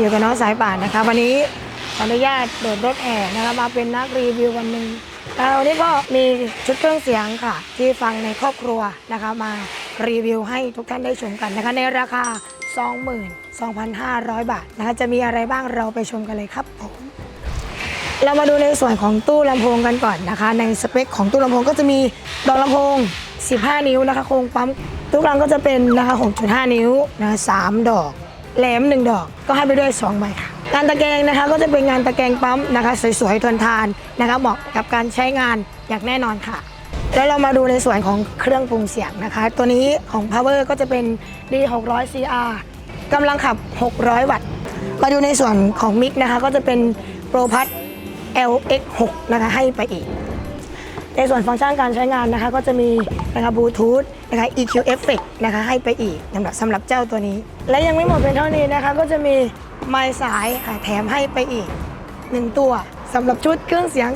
อยู่กับน้องสายป่านนะคะ วันนี้ขออนุญาตโดดรถแห่นะคะมาเป็นนักรีวิววันหนึ่งแล้ววันนี้ก็มีชุดเครื่องเสียงค่ะ ที่ฟังในครอบครัวนะคะมารีวิวให้ทุกท่านได้ชมกันนะคะในราคา 22,500 บาทนะคะจะมีอะไรบ้างเราไปชมกันเลยครับผมเรามาดูในส่วนของตู้ลำโพงกันก่อนนะคะ ในสเปคของตู้ลำโพงก็จะมีดอกลำโพง 15 นิ้วนะคะโครงปั๊มทุกครั้งก็จะเป็นนะคะ 6.5 นิ้วนะคะ3ดอก แหลม1ดอกก็ให้ไปด้วย2ใบค่ะงานตะแกรงนะคะก็จะเป็นงานตะแกรงปั๊มนะคะสวยๆทนทานนะคะเหมาะกับการใช้งานอย่างแน่นอนค่ะ แล้วเรามาดูในส่วนของเครื่องปรุงเสียงนะคะ ตัวนี้ของ Power ก็จะเป็น D600 CR กำลังขับ 600 วัตต์ มาดูในส่วนของมิกนะคะก็จะเป็น Pro p a d LX6 นะคะให้ไปอีก ในส่วนฟังก์ชันการใช้งานนะคะ ก็จะมีนะคะบลูทูธนะคะ EQ Effect นะคะให้ไปอีกสำหรับสำหรับเจ้าตัวนี้ และยังไม่หมดเพียงเท่านี้นะคะ ก็จะมีไม้สายค่ะแถมให้ไปอีก 1 ตัวสำหรับชุดเครื่องเสียง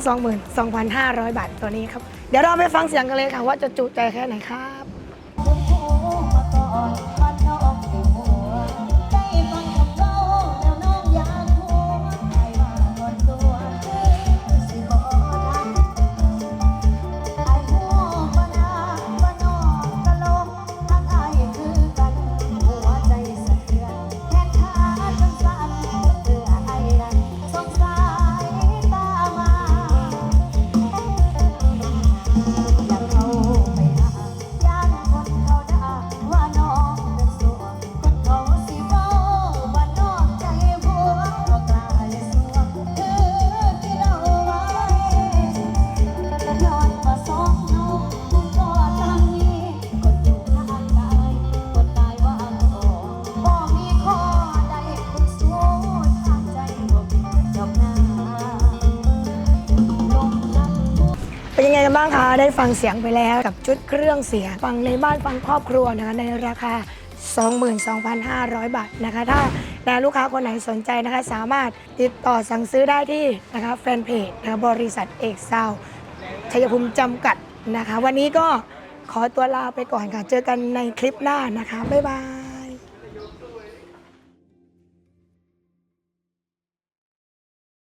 22,500 บาทตัวนี้ครับ เดี๋ยวเราไปฟังเสียงกันเลยค่ะว่าจะจุใจแค่ไหนครับ ยังไงกันบ้างคะ ได้ฟังเสียงไปแล้วกับชุดเครื่องเสียง ฟังในบ้านฟังครอบครัวนะคะในราคา 22,500 บาทนะคะ ถ้านะลูกค้าคนไหนสนใจนะคะ สามารถติดต่อสั่งซื้อได้ที่นะคะแฟนเพจนะคะบริษัทเอกซาวชัยภูมิจำกัดนะคะ วันนี้ก็ขอตัวลาไปก่อนค่ะ เจอกันในคลิปหน้านะคะ บ๊ายบาย